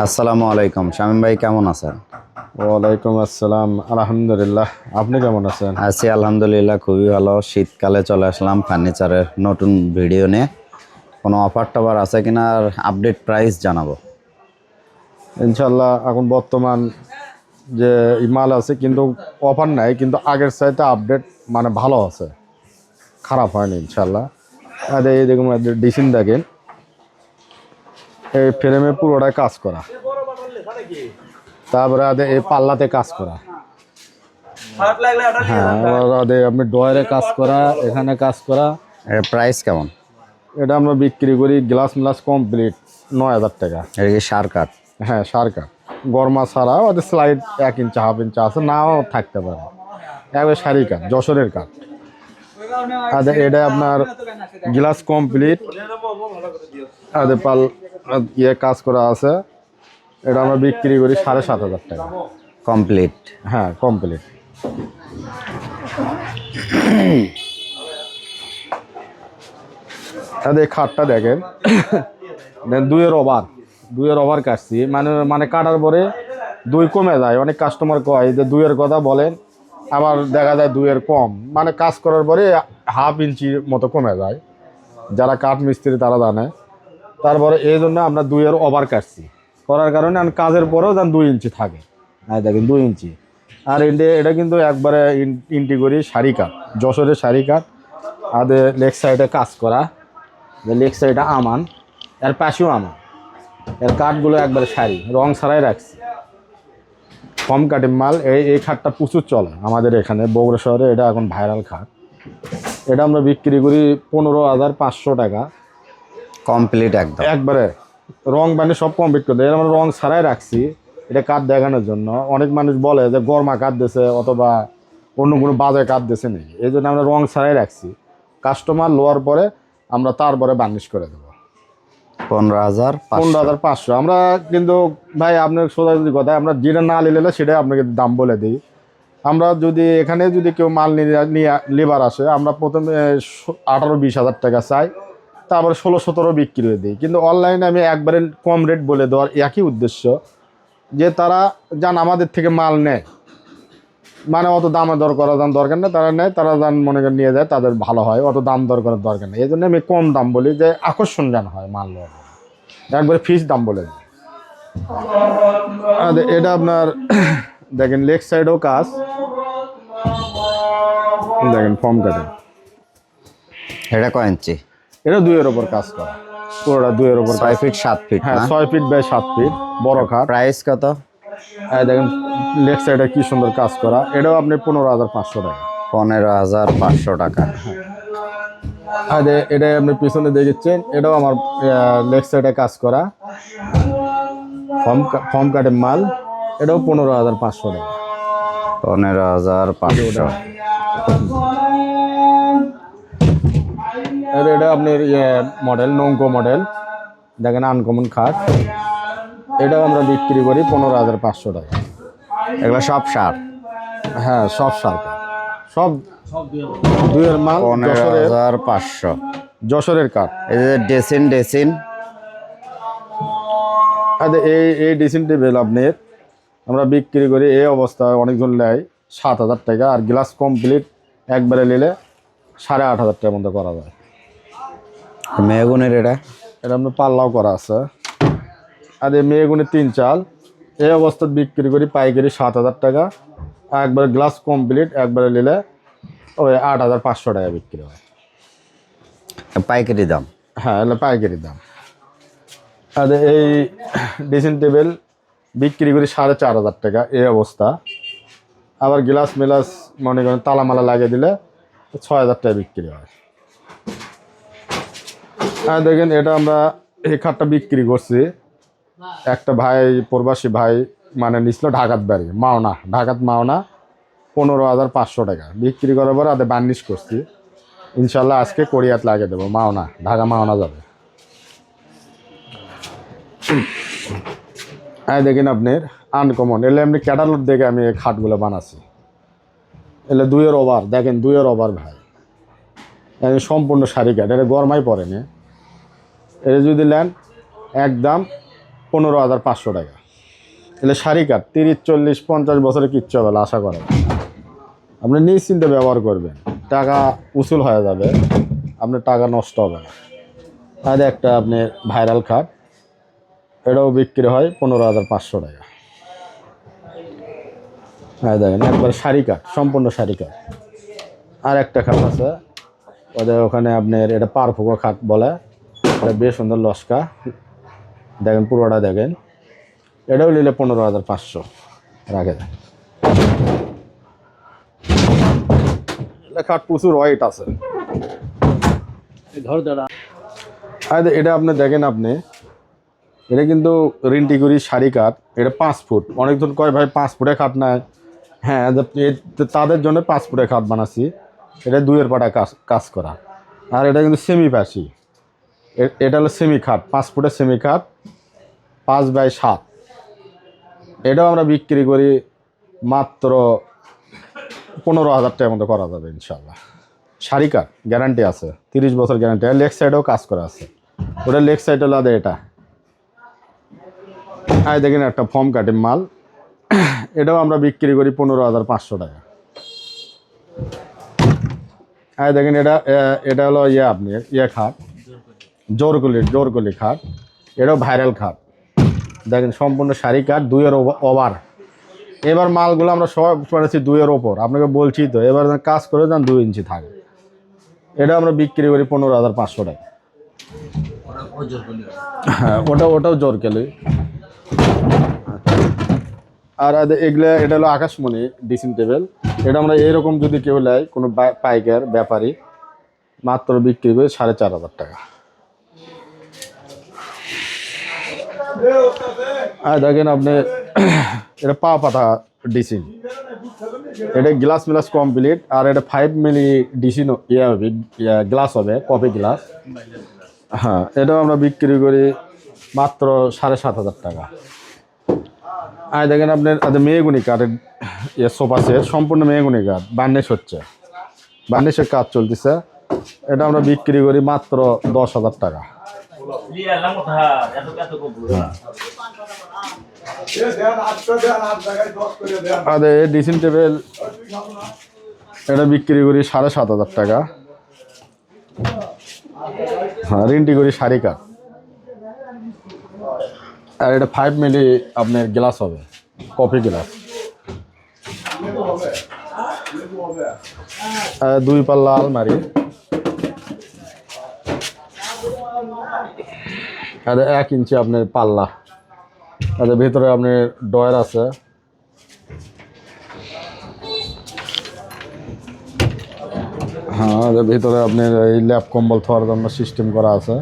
আসসালামু আলাইকুম। শামীম ভাই কেমন আছেন? ওয়ালাইকুম আসসালাম। আলহামদুলিল্লাহ। আপনি কেমন আছেন? আছি আলহামদুলিল্লাহ খুবই ভালো। শীতকালে চলে আসলাম ফার্নিচারের নতুন ভিডিও নিয়ে। কোনো অফার টফার আছে কিনা আর আপডেট প্রাইস জানাব। ইনশাল্লাহ এখন বর্তমান যে মাল আছে কিন্তু অফার নাই কিন্তু আগের চাইতে আপডেট মানে ভালো আছে। খারাপ হয়নি ইনশাল্লাহ আর এই দেখুন ডিসিন দেখেন। এই ফ্রেমে পুরোটাই কাজ করা। তারপরে আদে এই পাল্লাতে কাজ করা। হ্যাঁ আদে আপনি ডয়ারে কাজ করা এখানে কাজ করা। প্রাইস কেমন? এটা আমরা বিক্রি করি গ্লাস মিলাস কমপ্লিট নয় হাজার টাকা। এর সার কাঠ? হ্যাঁ সার কাঠ। গরমা ছাড়া ওদের স্লাইড এক ইঞ্চি হাফ ইঞ্চি আছে নাও থাকতে পারে। একবার শাড়ি কাঠ যশোরের কাঠ। আর এটা আপনার গ্লাস কমপ্লিট। আর পাল ইয়ে কাজ করা আছে। এটা আমরা বিক্রি করি সাড়ে সাত হাজার টাকা। কমপ্লিট। হ্যাঁ কমপ্লিট। এই খাটটা দেখেন। দেন দুইয়ের ওভার। দুইয়ের ওভার কাটছি। মানে মানে কাটার পরে দুই কমে যায়। অনেক কাস্টমার কয় যে দুইয়ের কথা বলেন আবার দেখা যায় দুইয়ের কম। মানে কাজ করার পরে হাফ ইঞ্চির মতো কমে যায়। যারা কাঠ মিস্ত্রি তারা জানে। তারপরে এই জন্য আমরা দুই দুইয়ের ওভার কাটছি। করার কারণে আর কাজের পরেও যেন দুই ইঞ্চি থাকে। হ্যাঁ দেখেন, দুই ইঞ্চি। আর ইন্ডে এটা কিন্তু একবারে ইন- ইন্টি করি শাড়ি কাঠ যশোরের শাড়ি কাঠ আর লেগ সাইডে কাজ করা লেগ সাইডে আমান, এর পাশেও আমান। এর কাঠগুলো একবারে শাড়ি, রং ছাড়াই রাখছি। কম কাঠের মাল, এই এই খাটটা প্রচুর চলে আমাদের এখানে, বগুড়া শহরে এটা এখন ভাইরাল খাট। এটা আমরা বিক্রি করি পনেরো হাজার পাঁচশো টাকা। কমপ্লিট একদম। একবারে রং মানে সব কমপ্লিট করে দেয়। আমরা রং ছাড়াই রাখছি। এটা কাঠ দেখানোর জন্য। অনেক মানুষ বলে যে গরমা কাঠ দিছে অথবা অন্য কোনো বাজে কাঠ দিছে নাকি। এই জন্য আমরা রং ছাড়াই রাখছি। কাস্টমার লোয়ার পরে আমরা তারপরে বার্নিশ করে দেবো। পনেরো হাজার পনেরো হাজার পাঁচশো। আমরা কিন্তু ভাই আপনার সোজা যদি কথা আমরা যেটা না নিলে সেটাই আপনাকে দাম বলে দিই। আমরা যদি এখানে যদি কেউ মাল নিয়ে নিয়ে লেবার আসে আমরা প্রথমে আঠারো বিশ হাজার টাকা চাই। তারপরে ষোলো, সতেরো বিক্রি করে দিই। কিন্তু অনলাইনে আমি একবারে কম রেট বলে দেওয়ার একই উদ্দেশ্য যে তারা যান আমাদের থেকে মাল নেয়। মানে অত দামে দর করা যান দরকার নেই, তারা নেয়, তারা যান মনে করে নিয়ে যায়, তাদের ভালো হয়, অত দাম দর করার দরকার নেই। এই জন্য আমি কম দাম বলি যে আকর্ষণ যেন হয় মাল একবারে ফিস দাম বলে দিই। এটা আপনার, দেখেন লেগ সাইডও কাজ। দেখেন ফর্ম কাটে এটা কয় এটা দুইয়ের ওপর কাজ করা। পুরোটা দুইয়ের ওপর ছয় ফিট সাত ফিট হ্যাঁ ছয় ফিট বাই সাত ফিট বড় খাট। প্রাইস কত? এই দেখেন লেগ সাইডে কি সুন্দর কাজ করা। এটাও আপনি পনেরো হাজার পাঁচশো টাকা। পনেরো হাজার পাঁচশো টাকা। আর এ- এটা আপনি পিছনে দেখেছেন এটাও আমার লেগ সাইডে কাজ করা। ফর্ম ফর্ম কাটের মাল এটাও পনেরো হাজার পাঁচশো টাকা। পনেরো হাজার পাঁচশো। এটা আপনার ইয়ে মডেল নৌকো মডেল দেখেন আনকমন খাট এটাও আমরা বিক্রি করি পনেরো হাজার পাঁচশো টাকা। এগুলো সব সার? হ্যাঁ সব সার সব দুইয়ের মাল পনেরো হাজার পাঁচশো। যশোরের কাঠ এই যে ডেসিন ডেসিন। আচ্ছা এই এই ড্রেসিং টেবিল আপনার। আমরা বিক্রি করি এই অবস্থায় অনেকজন নেয়। সাত হাজার টাকা আর গ্লাস কমপ্লিট একবারে নিলে সাড়ে আট হাজার টাকার মধ্যে করা যায়। মেহগুনের এটা? এটা আপনার পাল্লাও করা আছে। আর এই মেয়েগুনের তিন চাল এই অবস্থায় বিক্রি করি পাইকারি সাত হাজার টাকা। একবার গ্লাস কমপ্লিট একবারে নিলে ওই আট হাজার পাঁচশো টাকা বিক্রি হয়। পাইকারি দাম? হ্যাঁ এগুলো পাইকারি দাম। আর এই ড্রেসিং টেবিল বিক্রি করি সাড়ে চার হাজার টাকা এই অবস্থা। আবার গ্লাস মিলাস মনে করেন তালামালা লাগিয়ে দিলে ছয় হাজার টাকা বিক্রি হয়। আর দেখেন, এটা আমরা এই খাটটা বিক্রি করছি। একটা ভাই, প্রবাসী ভাই মানে নিছিল ঢাকাত বাড়ি, মাওনা, ঢাকাত মাওনা, পনেরো হাজার পাঁচশো টাকা। বিক্রি করার পর আদে বার্নিশ করছি। ইনশাল্লাহ আজকে কোরিয়াত লাগিয়ে দেবো। মাওনা, ঢাকা মাওনা যাবে। হ্যাঁ দেখেন আপনার আনকমন এলে আপনি ক্যাটালগ দেখে আমি এই খাটগুলো বানাচ্ছি। এলে দুইয়ের ওভার দেখেন, দুইয়ের ওভার ভাই। সম্পূর্ণ শাড়ি কাঠ এটা গরমাই পড়েনি এটা যদি নেন, একদম পনেরো হাজার পাঁচশো টাকা। এলে শাড়ি কাঠ তিরিশ, চল্লিশ, পঞ্চাশ বছরে কিচ্ছু হবে না, আশা করেন। আপনি নিশ্চিন্তে ব্যবহার করবেন। টাকা উসুল হয়ে যাবে, আপনার টাকা নষ্ট হবে না। আর একটা আপনি ভাইরাল খাট এটাও বিক্রি হয় পনেরো হাজার পাঁচশো টাকা। হ্যাঁ দেখেন, একবার শাড়ি কাঠ সম্পূর্ণ শাড়ি কাঠ আর একটা খাট আছে, ওদের ওখানে আপনার এটা পারফুকো খাট বলে এটা বেশ সুন্দর লস্কা। দেখেন পুরোটা দেখেন। এটাও নিলে পনেরো হাজার পাঁচশো। রাখে দেন এটা খাট প্রচুর ওয়েট আছে এটা আপনি দেখেন আপনি। এটা কিন্তু রিন্টিগুড়ি শাড়ি কাঠ। এটা পাঁচ ফুট। অনেকজন কয় ভাই পাঁচ ফুটে খাট নাই। হ্যাঁ তাদের জন্য পাঁচ ফুটে খাট বানাচ্ছি। এটা দুইয়ের পাটা কাজ কাজ করা। আর এটা কিন্তু সেমি এ- এটা হলো সেমি খাট পাঁচ ফুটের সেমি খাট পাঁচ বাই সাত। এটাও আমরা বিক্রি করি মাত্র পনেরো হাজার টাকার মতো করা যাবে ইনশাল্লাহ শাড়ি কাঠ গ্যারান্টি আছে, তিরিশ বছর গ্যারান্টি আর লেগ সাইডেও কাজ করা আছে। ওটা লেগ সাইড হলো আদে এটা। আয় দেখেন একটা ফর্ম কাটিং মাল। এটাও আমরা বিক্রি করি পনেরো হাজার পাঁচশো টাকা। আয় দেখেন এটা এটা হলো ইয়ে আপনি ইয়ে খাট জোরকলি জোরকলি খাট। এটাও ভাইরাল খাট। দেখেন সম্পূর্ণ শাড়ি কাঠ দুইয়ের ওভার। এবার মালগুলো আমরা সব করেছি দুইয়ের ওপর। আপনাকে বলছি তো, এবার কাজ করে যান দুই ইঞ্চি থাকে। এটা আমরা বিক্রি করি পনেরো হাজার পাঁচশো টাকা। হ্যাঁ ওটা ওটাও জোর কেলি আর এগুলো এটা হলো আকাশমণি ডিসিং টেবিল। এটা আমরা এরকম যদি কেউ নেয়, কোনো পাইকার, ব্যাপারী, মাত্র বিক্রি করি সাড়ে চার হাজার টাকা। আর দেখেন আপনি এটা পা পাতা ডিসিং এটা গ্লাস মিলাস কমপ্লিট আর এটা ফাইভ মিলি ডিসিন ইয়ে হবে গ্লাস হবে কপি গ্লাস হ্যাঁ এটাও আমরা বিক্রি করি মাত্র সাড়ে সাত হাজার টাকা। আর দেখেন আপনার আচ্ছা, মেয়েগুনি কাঠের ইয়ে সোফা সেট সম্পূর্ণ মেয়েগুনি কাঠ বার্নিশ হচ্ছে। বার্নিশের কাজ চলতেছে। এটা আমরা বিক্রি করি মাত্র দশ হাজার টাকা। আর, এই ডিসিং টেবিল এটা বিক্রি করি সাড়ে সাত হাজার টাকা। হ্যাঁ রিন্টি করি কাঠ আর এটা ফাইভ মিলি আপনার গ্লাস হবে কফি গ্লাস আর দুই পাল্লা আলমারি। আর এক ইঞ্চি আপনার পাল্লা। আর ভিতরে আপনার ডয়ার আছে। হ্যাঁ ভিতরে আপনার এই ল্যাপ কম্বল থাকার জন্য সিস্টেম করা আছে।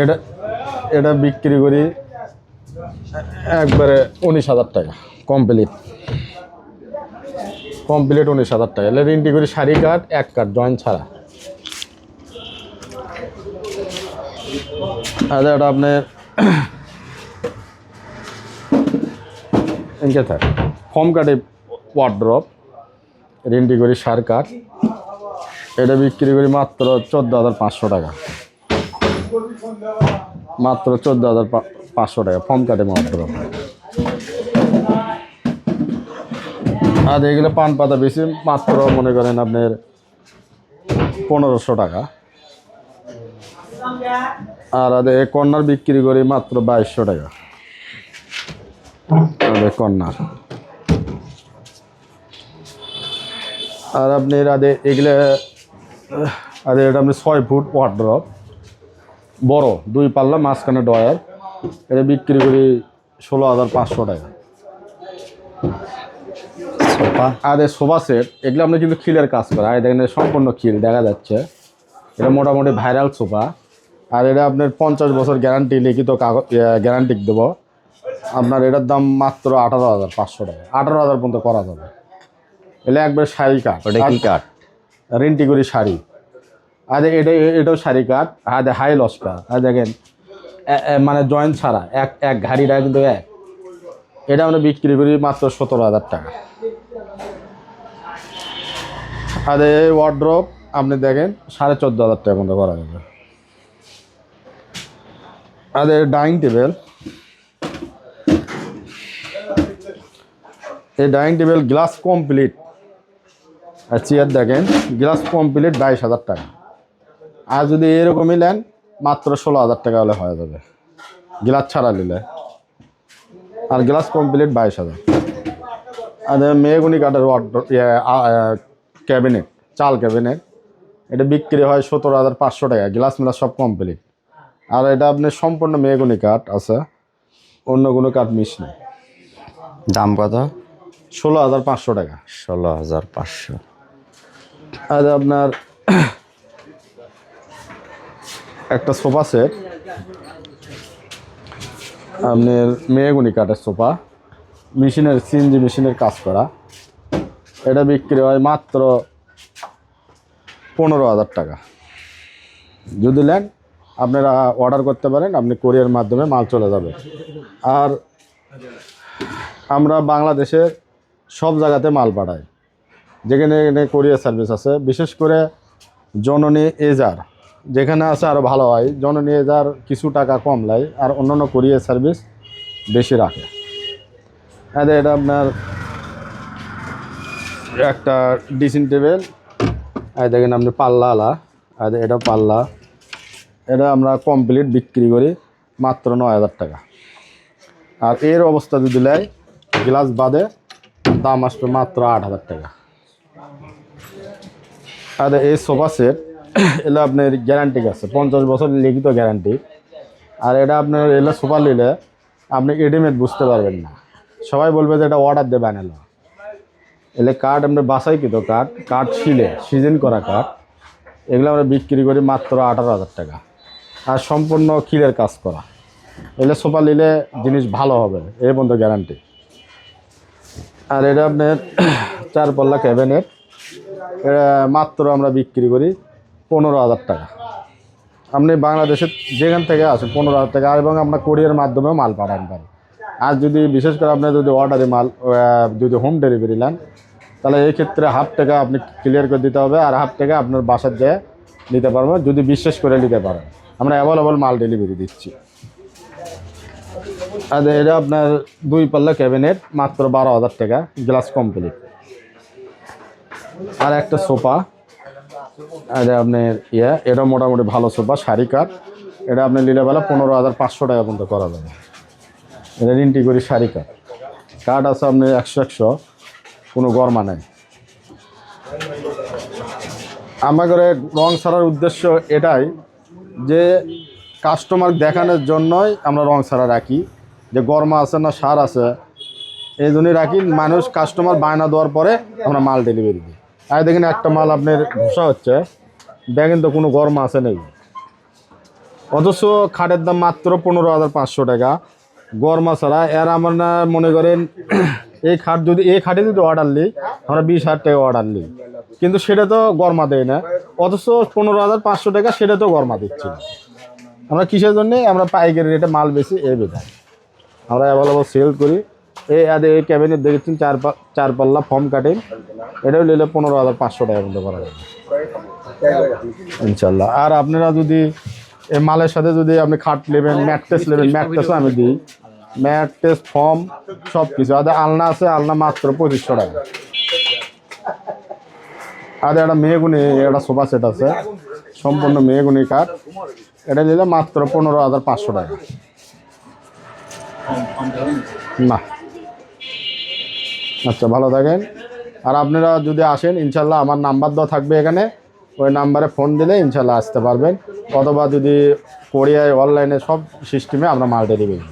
এটা এটা বিক্রি করি একবারে উনিশ হাজার টাকা কমপ্লিট কমপ্লিট উনিশ হাজার টাকা। এলে রিন্টি করি শাড়ি কাঠ, এক কাঠ, জয়েন্ট ছাড়া। আর এটা আপনার এনকে থাক ফর্ম কাটে ওয়ার্ড্রপ রিন্টি করি সার কাঠ এটা বিক্রি করি মাত্র চোদ্দ হাজার পাঁচশো টাকা। মাত্র চোদ্দ হাজার পাঁচশো টাকা ফর্ম কাটে মাত্র আর এগুলো পান পাতা বেশি, মাত্র মনে করেন আপনার পনেরোশো টাকা। আর আদে কর্নার বিক্রি করি মাত্র বাইশশো টাকা। আদে কর্নার। আর আপনি আদে এগুলো আদে এটা আপনি ছয় ফুট ওয়ার্ড্রপ বড় দুই পাল্লা মাঝখানে ডয়ার এটা বিক্রি করি ষোলো হাজার পাঁচশো টাকা। সোফা? আর এই সোফা সেট এগুলো আপনি কিন্তু খিলের কাজ করে। আর দেখেন সম্পূর্ণ খিল দেখা যাচ্ছে। এটা মোটামুটি ভাইরাল সোফা। আর এটা আপনার পঞ্চাশ বছর গ্যারান্টি লিখিত কাগজ গ্যারান্টি দেবো। আপনার এটার দাম মাত্র আঠারো হাজার পাঁচশো টাকা। আঠারো হাজার পর্যন্ত করা যাবে। এলে একবার শাড়ি কাঠ ওটা কি কাঠ রেন্টি করি শাড়ি। আর এটা এটাও শাড়ি কাঠ আর হাই লস লস্কা আর দেখেন মানে জয়েন্ট ছাড়া এক এক ঘাড়িটা কিন্তু এক। এটা আমরা বিক্রি করি মাত্র সতেরো হাজার টাকা। আর এই ওয়ার্ড্রপ আপনি দেখেন সাড়ে চোদ্দ হাজার টাকা মতো করা যাবে। আর ডাইনিং টেবিল। এই ডাইনিং টেবিল গ্লাস কমপ্লিট। আর চেয়ার দেখেন, গ্লাস কমপ্লিট বাইশ হাজার টাকা। আর যদি এরকমই নেন, মাত্র ষোলো হাজার টাকা হলে হয়ে যাবে। গ্লাস ছাড়া নিলে। আর গ্লাস কমপ্লিট বাইশ হাজার। আর মেয়েগুনি কাঠের ক্যাবিনেট, চাল ক্যাবিনেট। এটা বিক্রি হয় সতেরো হাজার পাঁচশো টাকা। গ্লাস মিলাস সব কমপ্লিট। আর এটা আপনি সম্পূর্ণ মেয়েগুনি কাঠ আছে। অন্য কোনো কাঠ মিশ নেই। দাম কত? ষোলো হাজার পাঁচশো টাকা। ষোলো হাজার পাঁচশো। আর আপনার একটা সোফা সেট। আপনার মেয়েগুনি কাঠের সোফা। মেশিনের সিএনজি মেশিনের কাজ করা। এটা বিক্রি হয় মাত্র পনেরো হাজার টাকা। যদি নেন আপনারা অর্ডার করতে পারেন, আপনি কোরিয়ার মাধ্যমে মাল চলে যাবে। আর আমরা বাংলাদেশের সব জায়গাতে মাল পাঠাই। যেখানে এখানে কোরিয়ার সার্ভিস আছে। বিশেষ করে জননী এজার, যেখানে আছে আরও ভালো হয়। জননী এজার কিছু টাকা কম লাই আর অন্যান্য কোরিয়ার সার্ভিস বেশি রাখে। হ্যাঁ এটা আপনার একটা ডিসিন টেবিল আর দেখেন আপনি পাল্লা আলা। আর এটা পাল্লা। এটা আমরা কমপ্লিট বিক্রি করি মাত্র নয় হাজার টাকা। আর এর অবস্থা যদি নেয় গ্লাস বাদে দাম আসবে মাত্র আট হাজার টাকা। আর এই সোফা সেট এগুলো আপনার গ্যারান্টি আছে, পঞ্চাশ বছর লিখিত গ্যারান্টি আর এটা আপনার এগুলো সোফা নিলে আপনি এডিমেট বুঝতে পারবেন না। সবাই বলবে যে এটা অর্ডার দিয়ে বানালো এলে। কাঠ আমরা বাসাই কিতো কাঠ কাঠ শিলে সিজন করা কাঠ এগুলো আমরা বিক্রি করি মাত্র আঠারো হাজার টাকা। আর সম্পূর্ণ খিলের কাজ করা। এলে সোফা নিলে জিনিস ভালো হবে এই পর্যন্ত গ্যারান্টি আর এটা আপনার চার পাল্লা ক্যাবিনেট এটা মাত্র আমরা বিক্রি করি পনেরো হাজার টাকা। আপনি বাংলাদেশের যেখান থেকে আসেন, পনেরো হাজার টাকা, এবং আমরা কোরিয়ার মাধ্যমেও মাল পাঠান পারি আর যদি বিশেষ করে আপনার যদি অর্ডারে মাল যদি হোম ডেলিভারি নেন, তাহলে এই ক্ষেত্রে হাফ টাকা আপনি ক্লিয়ার করে দিতে হবে, আর হাফ টাকা আপনার বাসার যেয়ে নিতে পারবেন, যদি বিশ্বাস করে নিতে পারেন। আমরা অ্যাভেলেবল মাল ডেলিভারি দিচ্ছি। আর এটা আপনার দুই পাল্লা ক্যাবিনেট মাত্র বারো হাজার টাকা গ্লাস কমপ্লিট আর একটা সোফা আর আপনার ইয়ে এটা মোটামুটি ভালো সোফা, শাড়ি কাঠ। এটা আপনার নিলে বেলা পনেরো হাজার পাঁচশো টাকা পর্যন্ত করা যাবে। এটা রিন্টি করি শাড়ি কাঠ। কাঠ আছে আপনার একশো একশো, কোনো গরমা নেই। আমাদের রং ছাড়ার উদ্দেশ্য এটাই যে কাস্টমার দেখানোর জন্যই আমরা রং ছাড়া রাখি। যে গরমা আছে না, সার আছে, এই জন্যই রাখি। মানুষ কাস্টমার বায়না দেওয়ার পরে আমরা মাল ডেলিভারি দিই। আর দেখেন একটা মাল আপনার ভুষা হচ্ছে। দেখেন তো কোনো গরমা আছে নেই। অথচ খাটের দাম মাত্র পনেরো হাজার পাঁচশো টাকা। গরমা ছাড়া। এর আমার না মনে করেন, এই খাট যদি এই খাটে যদি অর্ডার নিই, আমরা বিশ হাজার টাকা অর্ডার নিই। কিন্তু সেটা তো গরমা দেয় না। অথচ পনেরো হাজার পাঁচশো টাকা সেটা তো গরমা দিচ্ছি। আমরা কিসের জন্যে? আমরা পাইকারি রেটে মাল বেশি এ বেদায় আমরা অ্যাভেলেবল সেল করি। এই আদে এই ক্যাবিনেট দেখেছেন, চার পা চার পাল্লা ফর্ম কাটেন এটাও নিলে পনেরো হাজার পাঁচশো টাকা মধ্যে করা যাবে। ইনশাল্লাহ। আর আপনারা যদি এই মালের সাথে যদি আপনি খাট নেবেন, ম্যাট্রেস নেবেন, ম্যাট্রেসও আমি দিই। ম্যাট্রেস ফর্ম সব কিছু আর আলনা আছে, আলনা মাত্র পঁচিশশো টাকা। আর একটা মেয়েগুনি একটা সোফা সেট আছে। সম্পূর্ণ মেয়েগুনি কাঠ। এটা নিলে মাত্র পনেরো হাজার পাঁচশো টাকা। না। আচ্ছা ভালো থাকেন। আর আপনারা যদি আসেন, ইনশাল্লাহ আমার নাম্বার দেওয়া থাকবে এখানে। ওই নাম্বারে ফোন দিলে ইনশাল্লাহ আসতে পারবেন। অথবা যদি কোরিয়ায়, অনলাইনে সব সিস্টেমে আমরা মাল ডেলিভারি